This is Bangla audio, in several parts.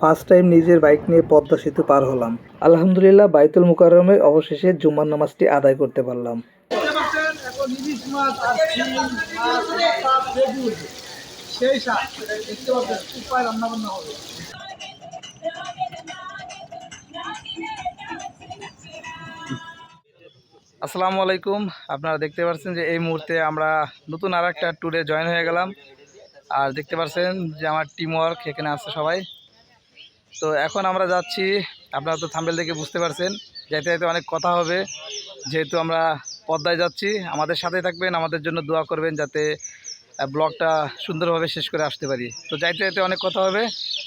ফার্স্ট টাইম নিজের বাইক নিয়ে পদ্মা সেতু পার হলাম। আলহামদুলিল্লাহ, বাইতুল মুকাররমে অবশেষে জুম্মার নামাজটি আদায় করতে পারলাম। আসসালামু আলাইকুম। আপনারা দেখতে পাচ্ছেন যে এই মুহূর্তে আমরা নতুন আর একটা ট্যুরে জয়েন হয়ে গেলাম। আর দেখতে পাচ্ছেন যে আমার টিম ওয়ার্ক এখানে আছে সবাই। তো এখন আমরা যাচ্ছি, আপনারা তো থাম্বেল দেখে বুঝতে পারছেন, যাইতে যাইতে অনেক কথা হবে। যেহেতু আমরা পদ্মায় যাচ্ছি, আমাদের সাথে থাকবেন, আমাদের জন্য দোয়া করবেন যাতে ব্লগটা সুন্দরভাবে শেষ করে আসতে পারি। তো যাইতে যাইতে অনেক কথা হবে।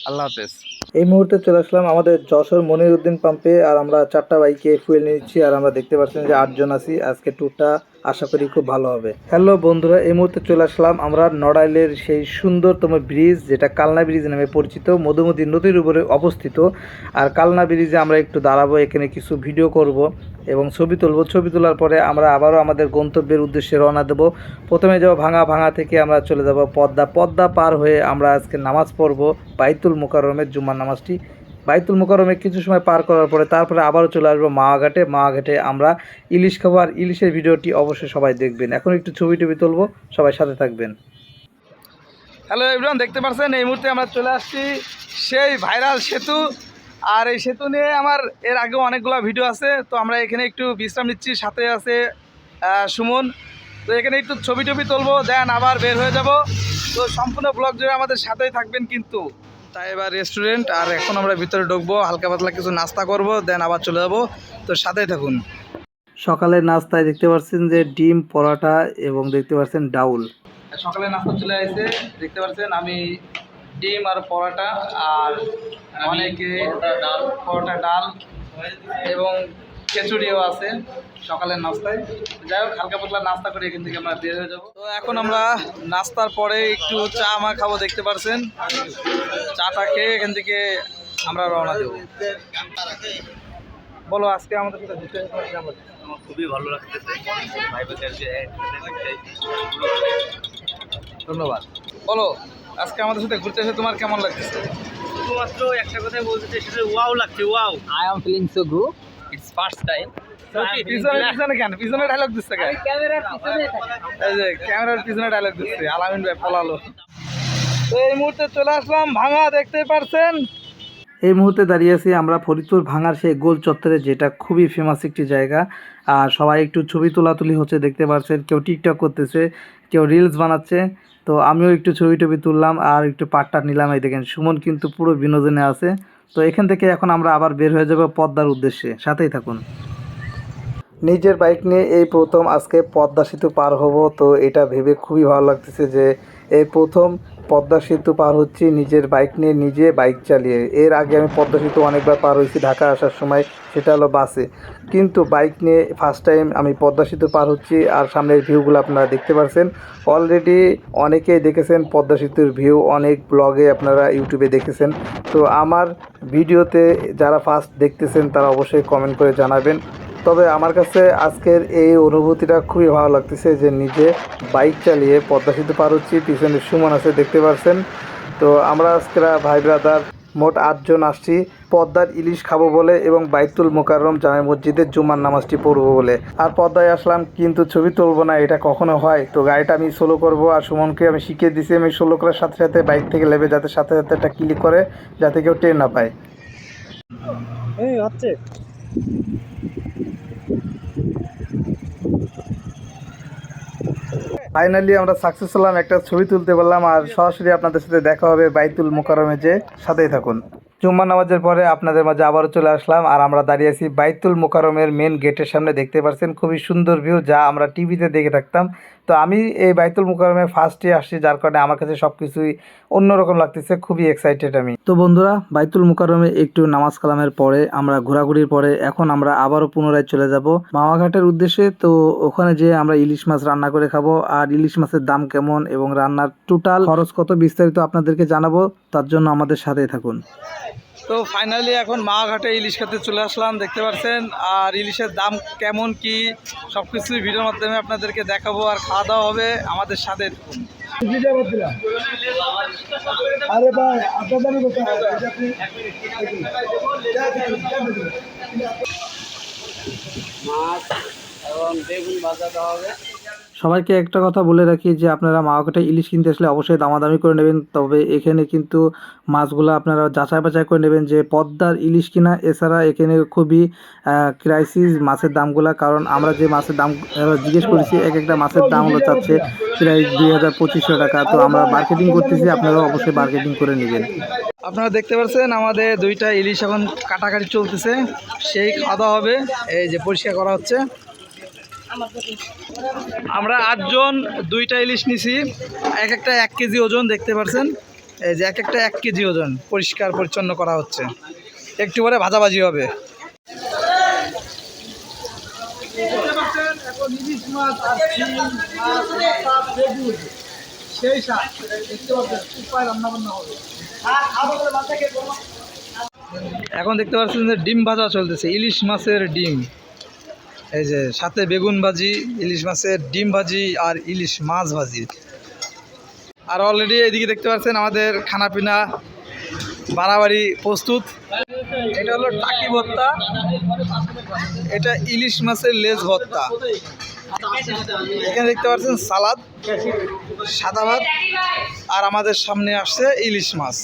আল্লাহ হাফেজ। এই মুহূর্তে চলে আসলাম আমাদের যশোর মনির উদ্দিন পাম্পে, আর আমরা চারটা বাইকে ফুয়েল নিচ্ছি, আর আমরা দেখতে পাচ্ছেন যে আটজন আছি। আজকে ট্যুরটা আশা করি খুব ভালো হবে। হ্যালো বন্ধুরা, এই মুহূর্তে চলে আসলাম আমরা নড়াইলের সেই সুন্দরতম ব্রিজ যেটা কালনা ব্রিজ নামে পরিচিত, মধুমতি নদীর উপরে অবস্থিত। আর কালনা ব্রিজে আমরা একটু দাঁড়াবো, এখানে কিছু ভিডিও করব এবং ছবি তুলব। ছবি তোলার পরে আমরা আবারও আমাদের গন্তব্যের উদ্দেশ্যে রওনা দেব। প্রথমে যাব ভাঙা ভাঙা থেকে আমরা চলে যাব পদ্মা। পদ্মা পার হয়ে আমরা আজকে নামাজ পড়ব, বাইতুল মোকাররমের জুম্মার নামাজটি। বাইতুল মোকাররমে কিছু সময় পার করার পরে তারপরে আবারও চলে আসব মাওয়াঘাটে। মাওয়াঘাটে আমরা ইলিশ খাব আর ইলিশের ভিডিওটি অবশ্যই সবাই দেখবেন। এখন একটু ছবি টবি তুলবো, সবাই সাথে থাকবেন। হ্যালো এভরিওয়ান, দেখতে পাচ্ছেন এই মুহূর্তে আমরা চলে আসছি সেই ভাইরাল সেতু। আর এই সেতু নিয়ে আমার এর আগেও অনেকগুলো ভিডিও আছে। তো আমরা এখানে একটু বিশ্রাম নিচ্ছি। সাথে আছে সুমন। তো এখানে একটু ছবি টবি তুলবো, দেন আবার বের হয়ে যাব। তো সম্পূর্ণ ব্লগ জুড়ে আমাদের সাথেই থাকবেন কিন্তু। তাই এবার রেস্টুরেন্ট আর এখন আমরা ভিতরে ঢুকবো হালকা পাতলা কিছু নাস্তা করব দেন আবার চলে যাব। তো সাথেই থাকুন। সকালের নাস্তায় দেখতে পাচ্ছেন যে ডিম পরোটা এবং দেখতে পাচ্ছেন ডাউল। সকালে নাস্তা চলে আসছে দেখতে পাচ্ছেন আমি ডিম আর পরোটা আর অনেকে ডাল পরোটা ডাল এবং খিচুড়িও আছে সকালের নাস্তায়। যাই হোক হালকা পাতলা নাস্তা করে এখান থেকে আমরা বের হয়ে যাব। তো এখন আমরা নাস্তার পরে একটু চা মা খাব দেখতে পাচ্ছেন চাটা খেয়ে এখান থেকে আমরা রওনা দেবো। বলো আজকে আমাদের সাথে ঘুরতে? আমার খুবই ভালো লাগতেছে। ধন্যবাদ। বলো আজকে আমাদের সাথে ঘুরতে এসে তোমার কেমন লাগতেছে? শুধুমাত্র একটা কথাই বলতে চাই সেটা ওয়াও লাগছে wow I am feeling so good. It's first time পিছনে পিছনে কেন? পিছনে ডায়লগ দিচ্ছে কেন? এই যে ক্যামেরার পিছনে ডায়লগ দিচ্ছে। আলামিন ভাই পলালো তো এই মুহূর্তে চলে আসলাম ভাঙা দেখতে পারছেন? এই মুহূর্তে দাঁড়িয়ে আছি আমরা ফরিদপুর ভাঙার সেই গোল চত্বরে যেটা খুবই ফেমাস একটি জায়গা। আর সবাই একটু ছবি তোলাতুলি হচ্ছে দেখতে পাচ্ছেন কেউ টিকটক করতেছে কেউ রিলস বানাচ্ছে। তো আমিও একটু ছবি টবি তুললাম আর একটু পাটটা নিলাম এই দেখেন সুমন কিন্তু পুরো বিনোদনে আছে। তো এখান থেকে এখন আমরা আবার বের হয়ে যাব পদ্মার উদ্দেশ্যে। সাথেই থাকুন। নিজের বাইক নিয়ে এই প্রথম আজকে পদ্মা সেতু পার হব, তো এটা ভেবে খুবই ভালো লাগতেছে যে এই প্রথম পদ্মা সেতু পার হচ্ছি, নিজের বাইক নিয়ে নিজে বাইক চালিয়ে। এর আগে আমি পদ্মা সেতু অনেকবার পার হয়েছি ঢাকা আসার সময়, সেটা হলো বাসে। কিন্তু বাইক নিয়ে ফার্স্ট টাইম আমি পদ্মা সেতু পার হচ্ছি আর সামনের ভিউগুলো আপনারা দেখতে পাচ্ছেন অলরেডি অনেকেই দেখেছেন পদ্মা সেতুর ভিউ অনেক ব্লগে আপনারা ইউটিউবে দেখেছেন। তো আমার ভিডিওতে যারা ফার্স্ট দেখতেছেন, তারা অবশ্যই কমেন্ট করে জানাবেন। তবে আমার কাছে আজকের এই অনুভূতিটা খুবই ভালো লাগতেছে যে নিজে বাইক চালিয়ে পদ্মা সেতু পার হচ্ছি, পিছনে সুমন আছে, দেখতে পাচ্ছেন তো আমরা আজকেরা ভাই ব্রাদার মোট আটজন আসছি। পদ্মার ইলিশ খাব বলে এবং বাইতুল মোকাররম জামে মসজিদের জুমার নামাজটি পড়ব বলে। আর পদ্মায় আসলাম, কিন্তু ছবি তুলবো না, এটা কখনো হয়। তো গাড়িটা আমি সোলো করব আর সুমনকে আমি শিখিয়ে দিছি, আমি সোলো করার সাথে সাথে বাইক থেকে লেবে যাতে সাথে সাথে একটা ক্লিক করে, যাতে কেউ টের না পায়। হচ্ছে। ফাইনালি আমরা সাকসেস হলাম, একটা ছবি তুলতে পারলাম আর সরাসরি আপনাদের সাথে দেখা হবে বাইতুল মোকারমে যে সাথেই থাকুন। জুম্মা নামাজের পরে আপনাদের মাঝে আবারও চলে আসলাম আর আমরা দাঁড়িয়ে আছি বাইতুল মোকারমের মেন গেটের সামনে। দেখতে পাচ্ছেন খুবই সুন্দর ভিউ যা আমরা টিভিতে দেখে থাকতাম। তো আমি এই বাইতুল মোকারমে ফার্স্টে আসছি, যার কারণে আমার কাছে সব কিছুই অন্যরকম লাগতেছে, খুবই এক্সাইটেড আমি। তো বন্ধুরা, বাইতুল মোকারমে একটু নামাজ কালামের পরে, আমরা ঘোরাঘুরির পরে, এখন আমরা আবারও পুনরায় চলে যাব মামাঘাটের উদ্দেশ্যে। তো ওখানে যে আমরা ইলিশ মাছ রান্না করে খাব, আর ইলিশ মাছের দাম কেমন এবং রান্নার টোটাল খরচ কত বিস্তারিত আপনাদেরকে জানাব, তার জন্য আমাদের সাথেই থাকুন। তো ফাইনালি এখন মাঘাটে ইলিশ খেতে চলে আসলাম দেখতে পাচ্ছেন আর ইলিশের দাম কেমন কি সব কিছুই ভিডিওর মাধ্যমে আপনাদেরকে দেখাবো আর খাওয়া দাওয়া হবে আমাদের সাথে আরে ভাই আপনার মাছ এবং বেগুন ভাজাতে হবে। সবাইকে একটা কথা বলে রাখি যে আপনারা মাওয়াকাটা ইলিশ কিনতে আসলে অবশ্যই দামাদামি করে নেবেন। তবে এখানে কিন্তু মাছগুলো আপনারা যাচাই বাছাই করে নেবেন যে পদ্মার ইলিশ কিনা। এছাড়া এখানে খুবই ক্রাইসিস মাছের দামগুলা। কারণ আমরা যে মাছের দাম জিজ্ঞেস করেছি, এক একটা মাছের দাম হলো চাচ্ছে প্রায় দুই হাজার পঁচিশশো টাকা। তো আমরা মার্কেটিং করতেছি আপনারা অবশ্যই মার্কেটিং করে নেবেন। আপনারা দেখতে পাচ্ছেন আমাদের দুইটা ইলিশ এখন কাটাকাটি চলতেছে। সেই খাওয়া হবে, এই যে পরিষ্কার করা হচ্ছে। আমরা আটজন, দুইটা ইলিশ নিছি। এক একটা এক কেজি ওজন, দেখতে পাচ্ছেন এই যে এক একটা এক কেজি ওজন, পরিষ্কার পরিচ্ছন্ন করা হচ্ছে। একটু পরে ভাজাভাজি হবে। এখন দেখতে পাচ্ছেন যে ডিম ভাজা চলতেছে, ইলিশ মাছের ডিম। এই যে সাথে বেগুন ভাজি, ইলিশ মাছের ডিম ভাজি আর ইলিশ মাছ ভাজি। আর অলরেডি এদিকে দেখতে পাচ্ছেন আমাদের খানাপিনা বাড়াবাড়ি প্রস্তুত। এটা হলো টাকি ভর্তা, এটা ইলিশ মাছের লেজ ভর্তা। এখানে দেখতে পাচ্ছেন সালাদ, সাদা ভাত, আর আমাদের সামনে আসছে ইলিশ মাছ।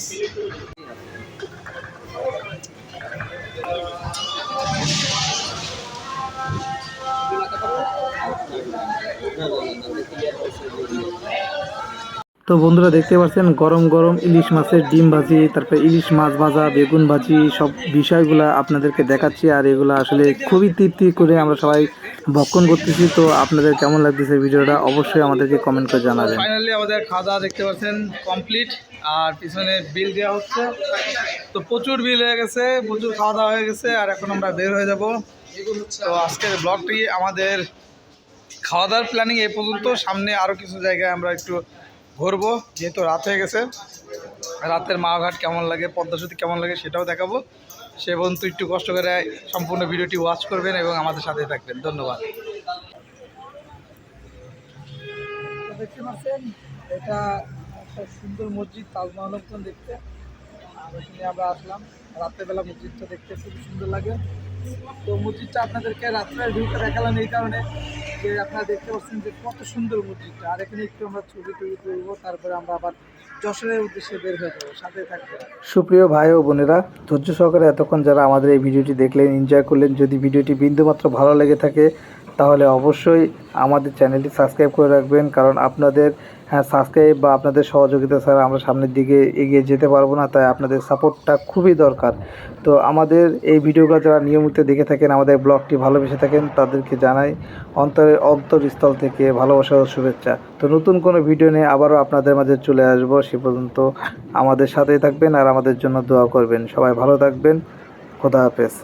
তো বন্ধুরা দেখতে পাচ্ছেন, গরম গরম ইলিশ মাছের ডিম ভাজি, তারপরে ইলিশ মাছ ভাজা, বেগুন ভাজি, সব বিষয়গুলো আপনাদেরকে দেখাচ্ছি আর এগুলো আসলে খুবই তৃপ্তি করে আমরা সবাই ভক্ষণ করতেছি। তো আপনাদের কেমন লাগতেছে ভিডিওটা অবশ্যই আমাদেরকে কমেন্ট করে জানাবেন। ফাইনালি আমাদের খাওয়া দাওয়া দেখতে পাচ্ছেন কমপ্লিট আর পিছনে বিল দেওয়া হচ্ছে। তো প্রচুর বিল হয়ে গেছে, প্রচুর খাওয়া দাওয়া হয়ে গেছে, আর এখন আমরা বের হয়ে যাব। তো আজকের ব্লগটি আমাদের খাওয়া দাওয়ার প্ল্যানিং এ পর্যন্ত সামনে আরও কিছু জায়গায় আমরা একটু ঘুরবো, যেহেতু রাত হয়ে গেছে। রাতের মাঘাট কেমন লাগে পদ্মাসতী কেমন লাগে সেটাও দেখাবো। সে পর্যন্ত একটু কষ্ট করে সম্পূর্ণ ভিডিওটি ওয়াচ করবেন এবং আমাদের সাথে থাকবেন। ধন্যবাদ। দেখতে পাচ্ছেন, এটা একটা সুন্দর মসজিদ, তাজমহল দেখতে। আমরা আসলাম। রাত্রেবেলা মসজিদটা দেখতে খুব সুন্দর লাগে। তো মসজিদটা আপনাদেরকে রাত্রের ভিউটা দেখালাম এই কারণে যে আপনারা দেখতে পাচ্ছেন যে কত সুন্দর মসজিদটা। আর এখানে একটু আমরা ছবি টবি তুলবো, তারপরে আমরা আবার সুপ্রিয় ভাই ও বোনেরা, ধৈর্য সহকারে এতক্ষণ যারা আমাদের এই ভিডিওটি দেখলেন এনজয় করলেন, যদি ভিডিওটি বিন্দুমাত্র ভালো লেগে থাকে, তাহলে অবশ্যই আমাদের চ্যানেলটি সাবস্ক্রাইব করে রাখবেন, কারণ আপনাদের হ্যাঁ সাবস্ক্রাইব বা আপনাদের সহযোগিতা ছাড়া আমরা সামনের দিকে এগিয়ে যেতে পারব না, তাই আপনাদের সাপোর্টটা খুবই দরকার। তো আমাদের এই ভিডিওগুলো যারা নিয়মিত দেখে থাকেন, আমাদের ব্লগটি ভালোবেসে থাকেন, তাদেরকে জানাই অন্তরের অন্তরস্থল থেকে ভালোবাসা ও শুভেচ্ছা। তো নতুন কোনো ভিডিও নিয়ে আবারও আপনাদের মাঝে চলে আসব, সে পর্যন্ত আমাদের সাথেই থাকবেন আর আমাদের জন্য দোয়া করবেন। সবাই ভালো থাকবেন, খোদা হাফেজ।